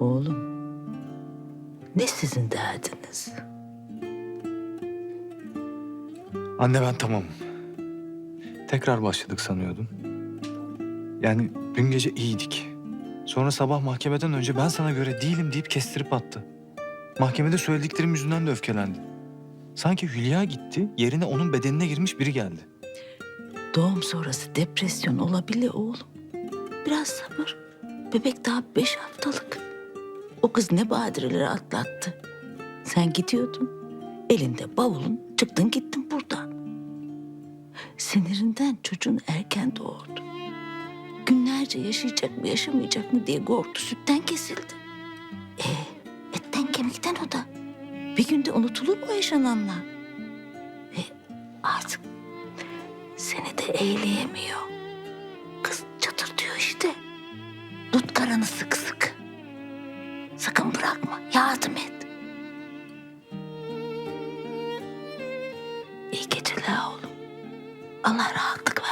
Oğlum, ne sizin derdiniz? Anne ben tamamım. Tekrar başladık sanıyordum. Yani dün gece iyiydik. Sonra sabah mahkemeden önce ben sana göre değilim deyip kestirip attı. Mahkemede söylediklerim yüzünden de öfkelendi. Sanki Hülya gitti, yerine onun bedenine girmiş biri geldi. Doğum sonrası depresyon olabilir oğlum. Biraz sabır. Bebek daha beş haftalık. O kız ne badireleri atlattı. Sen gidiyordun. Elinde bavulun çıktın gittin buradan. Sinirinden çocuğun erken doğurdu. Günlerce yaşayacak mı yaşamayacak mı diye korktu. Sütten kesildi. E, etten kemikten o da. Bir günde unutulur mu yaşananlar? E, artık seni de eğleyemiyor. Kız çatırtıyor işte. Tut karanı sıkı. Sakın bırakma. Yardım et. İyi geceler oğlum. Allah rahatlık